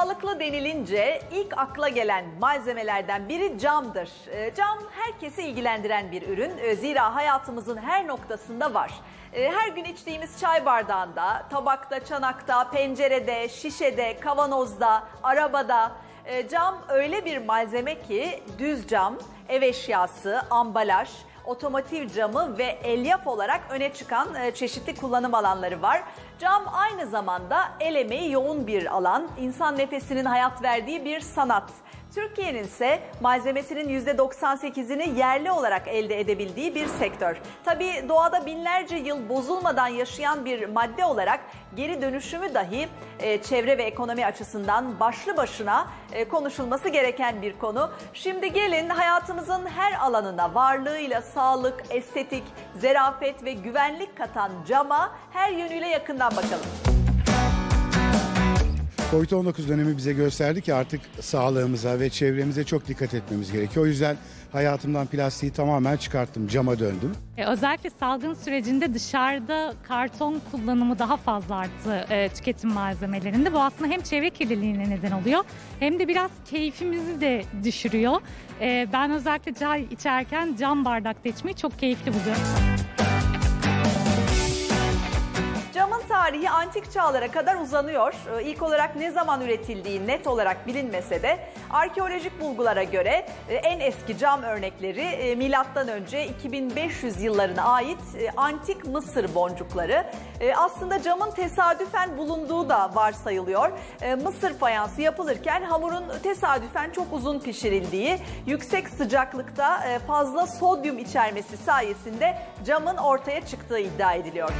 Sağlıklı denilince ilk akla gelen malzemelerden biri camdır. Ee, Cam herkesi ilgilendiren bir ürün. Ee, Zira hayatımızın her noktasında var. Ee, Her gün içtiğimiz çay bardağında, tabakta, çanakta, pencerede, şişede, kavanozda, arabada e, cam öyle bir malzeme ki düz cam, ev eşyası, ambalaj, otomotiv camı ve elyaf olarak öne çıkan e, çeşitli kullanım alanları var. Cam aynı zamanda el emeği yoğun bir alan, insan nefesinin hayat verdiği bir sanat. Türkiye'nin ise malzemesinin %98'ini yerli olarak elde edebildiği bir sektör. Tabii doğada binlerce yıl bozulmadan yaşayan bir madde olarak geri dönüşümü dahi e, çevre ve ekonomi açısından başlı başına e, konuşulması gereken bir konu. Şimdi gelin hayatımızın her alanına varlığıyla sağlık, estetik, zerafet ve güvenlik katan cama her yönüyle yakından bakalım. Covid-19 dönemi bize gösterdi ki artık sağlığımıza ve çevremize çok dikkat etmemiz gerekiyor. O yüzden hayatımdan plastiği tamamen çıkarttım, cama döndüm. E, Özellikle salgın sürecinde dışarıda karton kullanımı daha fazla arttı e, tüketim malzemelerinde. Bu aslında hem çevre kirliliğine neden oluyor hem de biraz keyfimizi de düşürüyor. E, ben özellikle çay içerken cam bardakta içmeyi çok keyifli buluyorum. Tarihi antik çağlara kadar uzanıyor. Ee, İlk olarak ne zaman üretildiği net olarak bilinmese de arkeolojik bulgulara göre e, en eski cam örnekleri e, milattan önce 2500 yıllarına ait e, antik Mısır boncukları. Aslında camın tesadüfen bulunduğu da varsayılıyor. Mısır fayansı yapılırken hamurun tesadüfen çok uzun pişirildiği, yüksek sıcaklıkta fazla sodyum içermesi sayesinde camın ortaya çıktığı iddia ediliyor.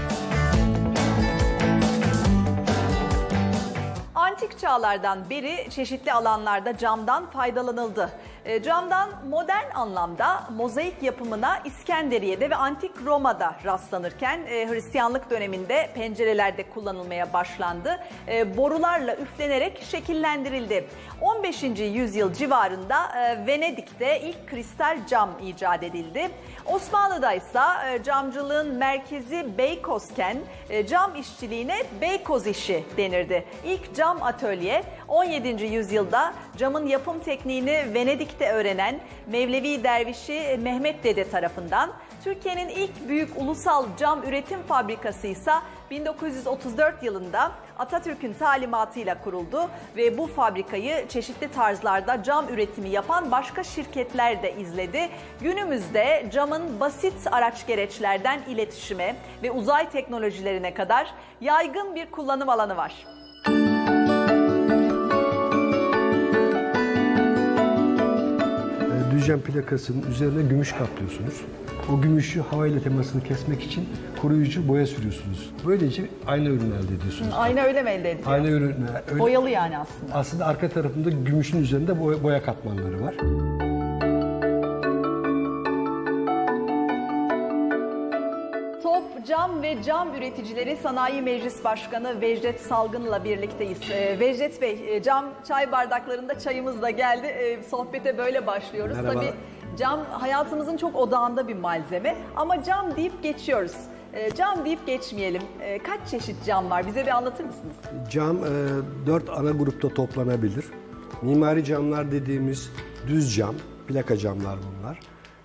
Antik çağlardan beri çeşitli alanlarda camdan faydalanıldı. E, camdan modern anlamda mozaik yapımına İskenderiye'de ve Antik Roma'da rastlanırken e, Hristiyanlık döneminde pencerelerde kullanılmaya başlandı. E, borularla üflenerek şekillendirildi. 15. yüzyıl civarında e, Venedik'te ilk kristal cam icat edildi. Osmanlı'da ise e, camcılığın merkezi Beykozken e, cam işçiliğine Beykoz işi denirdi. İlk cam atölye 17. yüzyılda camın yapım tekniğini Venedik'te öğrenen Mevlevi dervişi Mehmet Dede tarafından Türkiye'nin ilk büyük ulusal cam üretim fabrikası ise 1934 yılında Atatürk'ün talimatıyla kuruldu ve bu fabrikayı çeşitli tarzlarda cam üretimi yapan başka şirketler de izledi. Günümüzde camın basit araç gereçlerden iletişime ve uzay teknolojilerine kadar yaygın bir kullanım alanı var. Düzcem plakasının üzerine gümüş kaplıyorsunuz. O gümüşü havayla temasını kesmek için koruyucu boya sürüyorsunuz. Böylece aynı ürün elde ediyorsunuz. Ayna öyle mi elde ediliyor? Aynı ürün. Öyle, Boyalı yani aslında. aslında arka tarafında gümüşün üzerinde boya, boya katmanları var. Cam ve Cam Üreticileri Sanayi Meclis Başkanı Vecdet Salgın'la birlikteyiz. Ee, Vecdet Bey, e, cam çay bardaklarında çayımız da geldi. Ee, sohbete böyle başlıyoruz. Merhaba. Tabii cam hayatımızın çok odağında bir malzeme ama cam deyip geçiyoruz. Ee, cam deyip geçmeyelim. Ee, kaç çeşit cam var? Bize bir anlatır mısınız? Cam e, dört ana grupta toplanabilir. Mimari camlar dediğimiz düz cam, plaka camlar bunlar.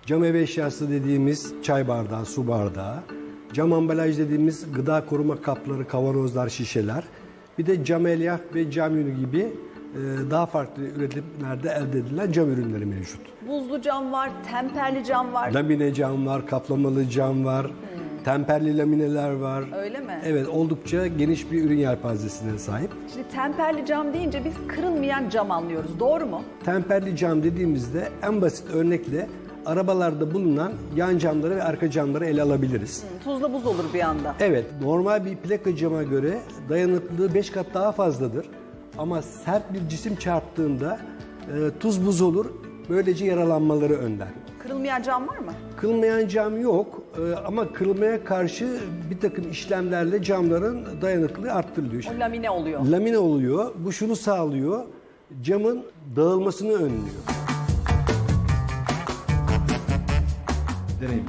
Cam ev eşyası dediğimiz çay bardağı, su bardağı. Cam ambalaj dediğimiz gıda koruma kapları, kavanozlar, şişeler. Bir de cam elyaf ve cam yünü gibi e, daha farklı üretimlerde elde edilen cam ürünleri mevcut. Buzlu cam var, temperli cam var. Lamine cam var, kaplamalı cam var, temperli lamineler var. Öyle mi? Evet, oldukça geniş bir ürün yelpazesine sahip. Şimdi temperli cam deyince biz kırılmayan cam anlıyoruz. Doğru mu? Temperli cam dediğimizde en basit örnekle arabalarda bulunan yan camları ve arka camları ele alabiliriz. Tuzla buz olur bir anda. Evet, normal bir plaka cama göre dayanıklılığı 5 kat daha fazladır. Ama sert bir cisim çarptığında e, tuz buz olur, böylece yaralanmaları önler. Kırılmayan cam var mı? Kırılmayan cam yok e, ama kırılmaya karşı bir takım işlemlerle camların dayanıklılığı arttırılıyor. O lamine oluyor. Lamine oluyor. Bu şunu sağlıyor. Camın dağılmasını önlüyor. Deneyim.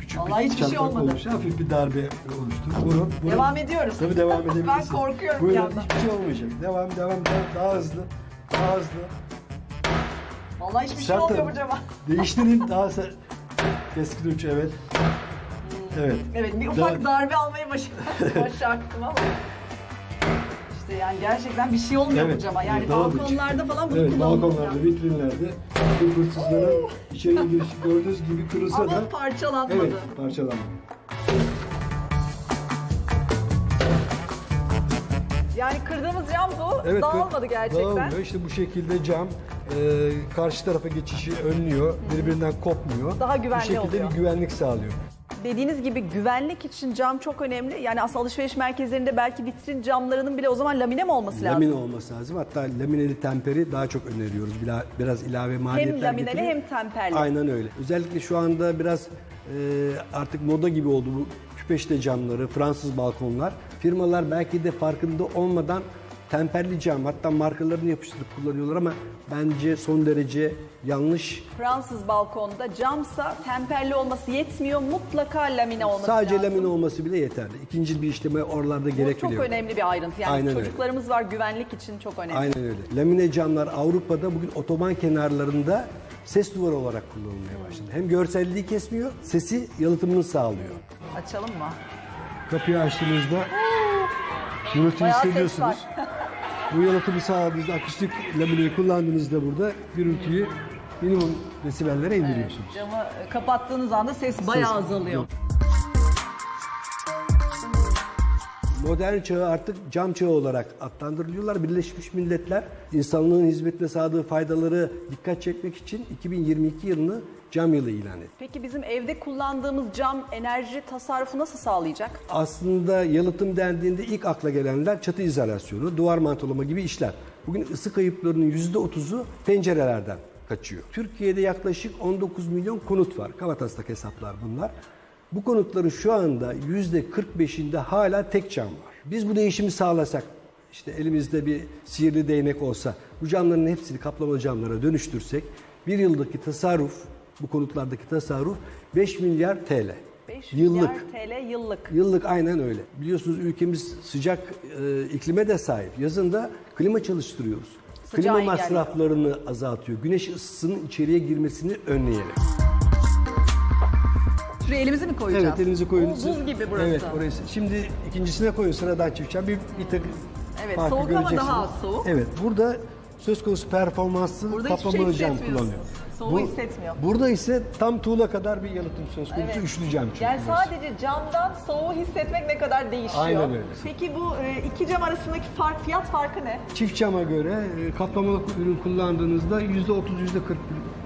Küçük Vallahi hiçbir şey çatlak olmadı. oluştu. Hafif bir darbe oluştu. Burun, burun. Devam ediyoruz. Tabii devam edebilirsin. Ben korkuyorum bir Buyurun, yandan. hiçbir şey olmayacak. Devam, devam, devam. Daha hızlı. Daha hızlı. Vallahi hiçbir şey Sert olmuyor tarafı. bu cama. Değiştirin daha se- keskin uç evet. Evet. Evet bir ufak darbe almaya başardım, başardım ama. İşte yani gerçekten bir şey olmuyor bu cama. Yani da balkonlarda falan bunu Evet, kullanılmıyor. balkonlarda, vitrinlerde bu hırsızların içeri giriş gördüğünüz gibi kırılsa da Ama parçalanmadı. evet parçalanmadı. Yani kırdığımız cam bu. Evet, Dağılmadı gerçekten. Dağılmıyor. İşte bu şekilde cam e, karşı tarafa geçişi önlüyor. Birbirinden kopmuyor. Daha güvenli Bu şekilde oluyor. bir güvenlik sağlıyor. Dediğiniz gibi güvenlik için cam çok önemli. Yani aslında alışveriş merkezlerinde belki vitrin camlarının bile o zaman lamine mi olması lazım? Lamine olması lazım. Hatta lamineli temperi daha çok öneriyoruz. Bila- Biraz ilave maliyetler Hem lamineli getiriyor. hem temperli. Aynen öyle. Özellikle şu anda biraz e, artık moda gibi oldu bu küpeşte camları, Fransız balkonlar. Firmalar belki de farkında olmadan temperli cam hatta markalarını yapıştırıp kullanıyorlar ama bence son derece yanlış. Fransız balkonda camsa temperli olması yetmiyor. Mutlaka lamine olması Sadece lazım. lamine olması bile yeterli. İkinci bir işleme oralarda Bu gerek çok bile yok. önemli bir ayrıntı. Yani Aynen öyle. çocuklarımız var güvenlik için çok önemli. Aynen öyle. Lamine camlar Avrupa'da bugün otoban kenarlarında ses duvarı olarak kullanılmaya başladı. Hem görselliği kesmiyor, sesi yalıtımını sağlıyor. Açalım mı? Kapıyı açtığınızda gürültü hissediyorsunuz. Bu yalıtımı sağladığınızda akustik lamineyi kullandığınızda burada gürültüyü minimum desibellere indiriyorsunuz. Camı e, kapattığınız anda ses bayağı azalıyor. Modern çağı artık cam çağı olarak adlandırılıyorlar. Birleşmiş Milletler insanlığın hizmetine sağladığı faydaları dikkat çekmek için 2022 yılını cam yılı ilan etti. Peki bizim evde kullandığımız cam enerji tasarrufu nasıl sağlayacak? Aslında yalıtım dendiğinde ilk akla gelenler çatı izolasyonu, duvar mantolama gibi işler. Bugün ısı kayıplarının %30'u pencerelerden kaçıyor. Türkiye'de yaklaşık 19 milyon konut var. Kavataslak hesaplar bunlar. Bu konutların şu anda %45'inde hala tek cam var. Biz bu değişimi sağlasak, işte elimizde bir sihirli değnek olsa, bu camların hepsini kaplama camlara dönüştürsek, bir yıldaki tasarruf, bu konutlardaki tasarruf 5 milyar TL. 5 Yıllık. milyar TL yıllık. Yıllık aynen öyle. Biliyorsunuz ülkemiz sıcak e, iklime de sahip. Yazın da klima çalıştırıyoruz. Sıcağı klima masraflarını azaltıyor. Güneş ısısının içeriye girmesini önleyerek. Şuraya elimizi mi koyacağız? Evet elinizi koyun. Oo, buz gibi burası. Evet orası. Şimdi ikincisine koyun sıradan çiftçen. Bir, bir tık Evet, farkı soğuk ama daha az soğuk. Evet burada söz konusu performanslı Burada hiçbir şey kaplamalı cam hissetmiyorsunuz. kullanıyor. Soğuğu hissetmiyor. Burada ise tam tuğla kadar bir yalıtım söz konusu. Evet. Üçlü cam çünkü. Yani burası. sadece camdan soğuğu hissetmek ne kadar değişiyor. Aynen öyle. Peki bu e, iki cam arasındaki fark, fiyat farkı ne? Çift cama göre e, kaplamalı ürün kullandığınızda %30 %40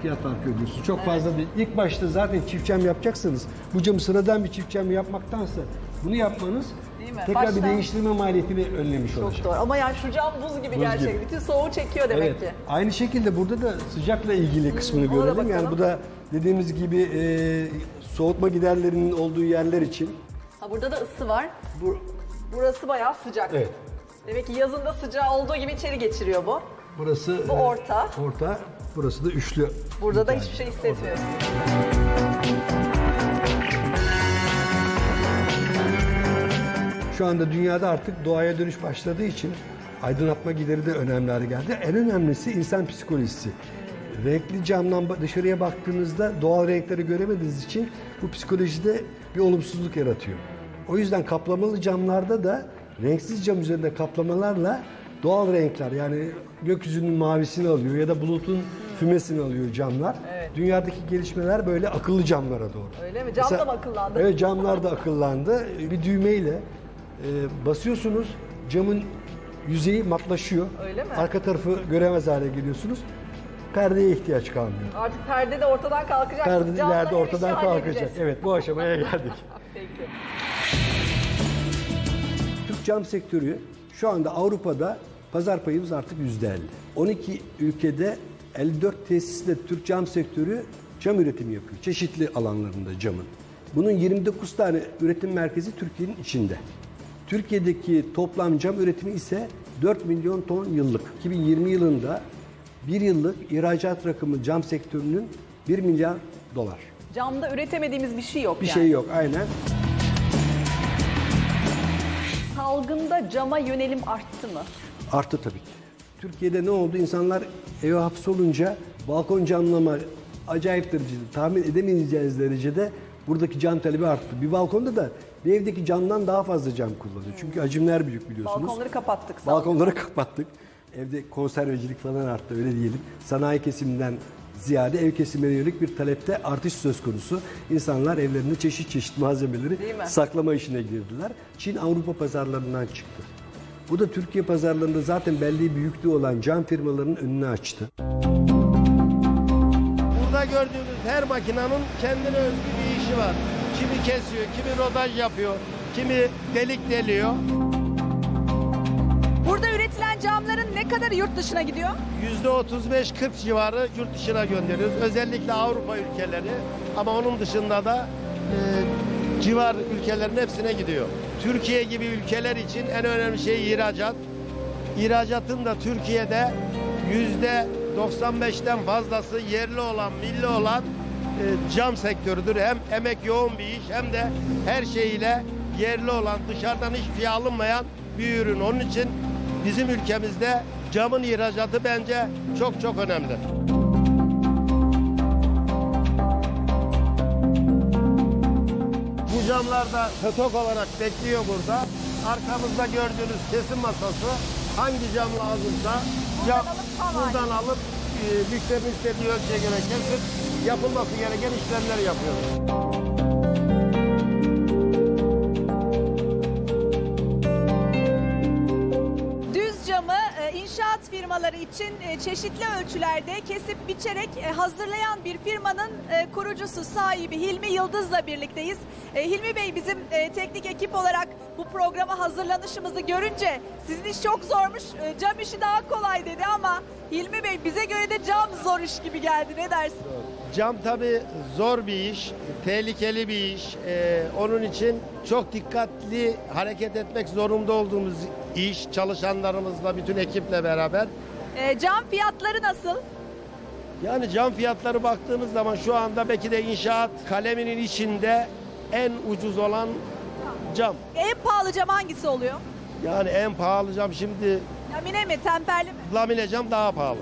fiyat farkı ödüyorsunuz. Çok fazla değil. İlk başta zaten çift cam yapacaksanız bu camı sıradan bir çift cam yapmaktansa bunu yapmanız Değil mi? tekrar Baştan- bir değiştirme maliyetini önlemiş olacak. Çok doğru. Ama yani şu cam buz gibi gerçek. gibi. Bütün soğuğu çekiyor demek Evet. ki. Aynı şekilde burada da sıcakla ilgili kısmını ona da görelim. Yani bakalım. bu da dediğimiz gibi e, soğutma giderlerinin olduğu yerler için Ha burada da ısı var. bu Burası bayağı sıcak. evet. Demek ki yazında sıcağı olduğu gibi içeri geçiriyor bu. Burası Bu e, orta. Orta. Burası da üçlü. Burada da Bir hiçbir şey hissetmiyorsun. Şu anda dünyada artık doğaya dönüş başladığı için aydınlatma gideri de önemli hale geldi. En önemlisi insan psikolojisi. Renkli camdan dışarıya baktığınızda doğal renkleri göremediğiniz için bu psikolojide bir olumsuzluk yaratıyor. O yüzden kaplamalı camlarda da renksiz cam üzerinde kaplamalarla doğal renkler yani gökyüzünün mavisini alıyor ya da bulutun fümesini alıyor camlar. Dünyadaki gelişmeler böyle akıllı camlara doğru. Öyle mi? Cam da mı akıllandı? Evet camlar da akıllandı. Bir düğmeyle e, basıyorsunuz camın yüzeyi matlaşıyor. Öyle mi? Arka tarafı göremez hale geliyorsunuz. Perdeye ihtiyaç kalmıyor. Artık perde de ortadan kalkacak. Perde Camla ileride her ortadan işi kalkacak. halledeceğiz. Evet bu aşamaya geldik. Peki. Türk cam sektörü şu anda Avrupa'da pazar payımız artık %50. 12 ülkede 54 tesisle Türk cam sektörü cam üretimi yapıyor. Çeşitli alanlarında camın. Bunun 29 tane üretim merkezi Türkiye'nin içinde. Türkiye'deki toplam cam üretimi ise 4 milyon ton yıllık. 2020 yılında bir yıllık ihracat rakamı cam sektörünün 1 milyar dolar. Camda üretemediğimiz bir şey yok Bir yani. şey yok aynen. Salgında cama yönelim arttı mı? Arttı tabii ki. Türkiye'de ne oldu? İnsanlar eve hapsolunca balkon camlama acayip derecede tahmin edemeyeceğiniz derecede buradaki cam talebi arttı. Bir balkonda da bir evdeki camdan daha fazla cam kullanıyor. Çünkü hacimler büyük biliyorsunuz. Balkonları kapattık. olun. Balkonları kapattık. Evde konservecilik falan arttı öyle diyelim. Sanayi kesiminden ziyade ev kesimine yönelik bir talepte artış söz konusu. İnsanlar evlerinde çeşit çeşit malzemeleri saklama işine girdiler. Çin Avrupa pazarlarından çıktı. Bu da Türkiye pazarlarında zaten belli büyüklüğü olan cam firmalarının önünü açtı. Burada gördüğünüz her makinenin kendine özgü bir işi var. Kimi kesiyor, kimi rodaj yapıyor, kimi delik deliyor. Burada üretilen camların ne kadarı yurt dışına gidiyor? %35-40 civarı yurt dışına gönderiyoruz. Özellikle Avrupa ülkeleri ama onun dışında da e, civar ülkelerin hepsine gidiyor. Türkiye gibi ülkeler için en önemli şey ihracat. İhracatın da Türkiye'de %95'ten fazlası yerli olan, milli olan e, cam sektörüdür. Hem emek yoğun bir iş hem de her şeyiyle yerli olan, dışarıdan hiçbir şey alınmayan bir ürün. Onun için bizim ülkemizde camın ihracatı bence çok çok önemli. Bu camlar da stok olarak bekliyor burada. Arkamızda gördüğünüz kesim masası hangi cam lazımsa cam, buradan alıp e, müşterinin istediği ölçüye göre kesip yapılması gereken işlemleri yapıyoruz. Firmaları için e, çeşitli ölçülerde kesip biçerek e, hazırlayan bir firmanın e, kurucusu sahibi Hilmi Yıldız'la birlikteyiz. Hilmi Bey bizim teknik ekip olarak bu programa hazırlanışımızı görünce sizin iş çok zormuş, cam işi daha kolay dedi ama Hilmi Bey bize göre de cam zor iş gibi geldi. Ne dersin? Cam tabi zor bir iş, tehlikeli bir iş. Ee, onun için çok dikkatli hareket etmek zorunda olduğumuz iş çalışanlarımızla, bütün ekiple beraber. E, cam fiyatları nasıl? Yani cam fiyatları baktığınız zaman şu anda belki de inşaat kaleminin içinde en ucuz olan cam. En pahalı cam hangisi oluyor? Yani en pahalı cam şimdi Lamine mi, temperli mi? lamine cam daha pahalı.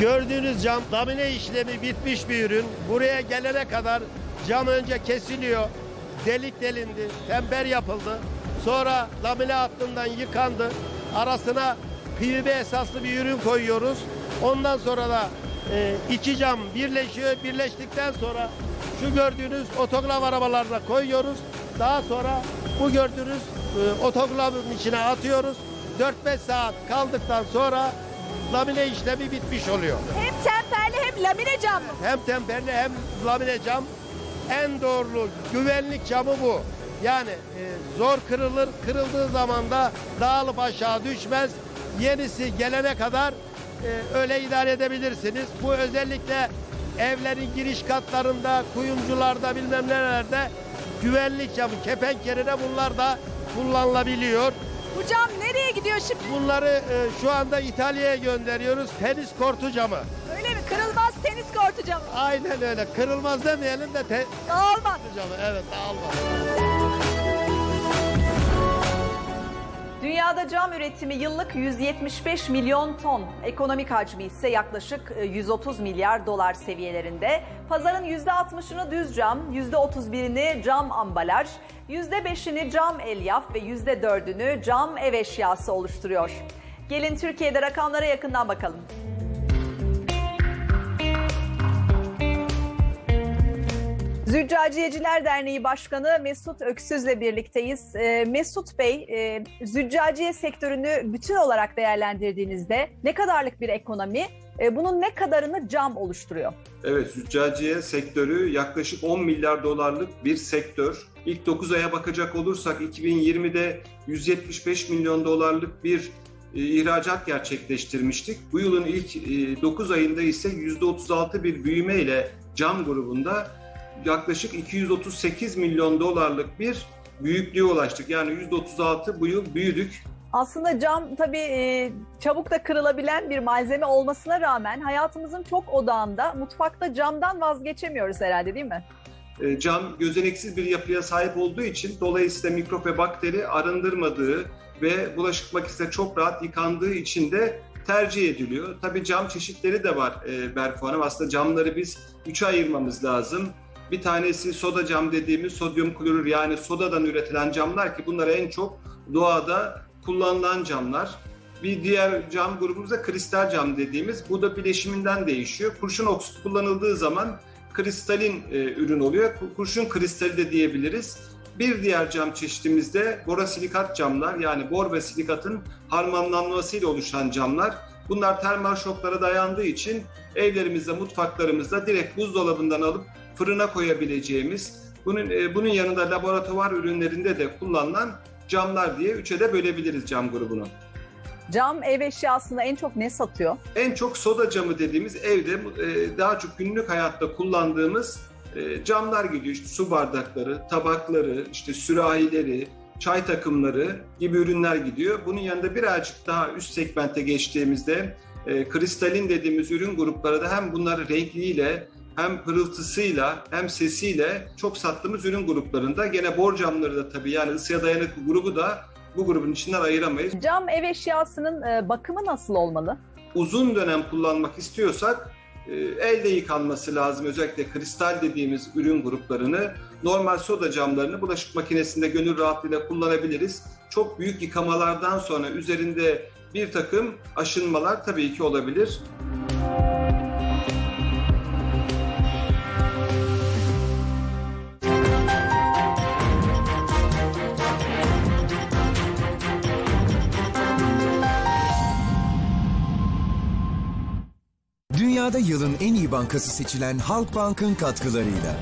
Gördüğünüz cam lamine işlemi bitmiş bir ürün. Buraya gelene kadar cam önce kesiliyor. Delik delindi, temper yapıldı. Sonra lamine hattından yıkandı. Arasına PVB esaslı bir ürün koyuyoruz. Ondan sonra da e, iki cam birleşiyor. Birleştikten sonra şu gördüğünüz otoklav arabalarına koyuyoruz. Daha sonra bu gördüğünüz e, otoklavın içine atıyoruz. 4-5 saat kaldıktan sonra lamine işlemi bitmiş oluyor. Hem temperli hem lamine cam mı? Hem temperli hem lamine cam en doğru güvenlik camı bu. Yani e, zor kırılır, kırıldığı zaman da dağılıp aşağı düşmez. Yenisi gelene kadar e, öyle idare edebilirsiniz. Bu özellikle evlerin giriş katlarında, kuyumcularda bilmem nelerde güvenlik camı, kepenk yerine bunlar da kullanılabiliyor. Bu cam nereye gidiyor şimdi? Bunları e, şu anda İtalya'ya gönderiyoruz. Tenis kortu camı. Öyle mi? Kırılmaz tenis kortu camı. Aynen öyle. Kırılmaz demeyelim de te- Dağılmaz. camı. Evet dağılmaz. Dünyada cam üretimi yıllık 175 milyon ton. Ekonomik hacmi ise yaklaşık e, 130 milyar dolar seviyelerinde. Pazarın %60'ını düz cam, %31'ini cam ambalaj, %5'ini cam elyaf ve %4'ünü cam ev eşyası oluşturuyor. Gelin Türkiye'de rakamlara yakından bakalım. Züccaciyeciler Derneği Başkanı Mesut Öksüz'le birlikteyiz. Ee, Mesut Bey, e, züccaciye sektörünü bütün olarak değerlendirdiğinizde ne kadarlık bir ekonomi, e, bunun ne kadarını cam oluşturuyor? Evet, züccaciye sektörü yaklaşık 10 milyar dolarlık bir sektör. İlk 9 aya bakacak olursak 2020'de 175 milyon dolarlık bir e, ihracat gerçekleştirmiştik. Bu yılın ilk e, 9 ayında ise %36 bir büyüme ile cam grubunda yaklaşık 238 milyon dolarlık bir büyüklüğe ulaştık. Yani %36 bu yıl büyüdük. Aslında cam tabii e, çabuk da kırılabilen bir malzeme olmasına rağmen hayatımızın çok odağında mutfakta camdan vazgeçemiyoruz herhalde değil mi? E, Cam gözeneksiz bir yapıya sahip olduğu için dolayısıyla mikrop ve bakteri arındırmadığı ve bulaşık makinesinde çok rahat yıkandığı için de tercih ediliyor. Tabii cam çeşitleri de var e, Berfu Hanım. Aslında camları biz üçe ayırmamız lazım. Bir tanesi soda cam dediğimiz sodyum klorür yani sodadan üretilen camlar ki bunlar en çok doğada kullanılan camlar. Bir diğer cam grubumuz da kristal cam dediğimiz. Bu da bileşiminden değişiyor. Kurşun oksit kullanıldığı zaman kristalin e, ürün oluyor. Ku- Kurşun kristali de diyebiliriz. Bir diğer cam çeşitimizde borosilikat camlar yani bor ve silikatın harmanlanmasıyla oluşan camlar. Bunlar termal şoklara dayandığı için evlerimizde, mutfaklarımızda direkt buzdolabından alıp fırına koyabileceğimiz, bunun e, bunun yanında laboratuvar ürünlerinde de kullanılan camlar diye üçe de bölebiliriz cam grubunu. Cam ev eşyasında en çok ne satıyor? En çok soda camı dediğimiz evde e, daha çok günlük hayatta kullandığımız e, camlar gidiyor. İşte su bardakları, tabakları, işte sürahileri, çay takımları gibi ürünler gidiyor. Bunun yanında birazcık daha üst segmente geçtiğimizde e, kristalin dediğimiz ürün grupları da hem bunları renkliyle hem pırıltısıyla hem sesiyle çok sattığımız ürün gruplarında. Gene bor camları da tabii yani ısıya dayanıklı grubu da bu grubun içinden ayıramayız. Cam ev eşyasının e, bakımı nasıl olmalı? uzun dönem kullanmak istiyorsak e, elde yıkanması lazım. Özellikle kristal dediğimiz ürün gruplarını, normal soda camlarını bulaşık makinesinde gönül rahatlığıyla kullanabiliriz. Çok büyük yıkamalardan sonra üzerinde bir takım aşınmalar tabii ki olabilir. Dünyada yılın en iyi bankası seçilen Halkbank'ın katkılarıyla.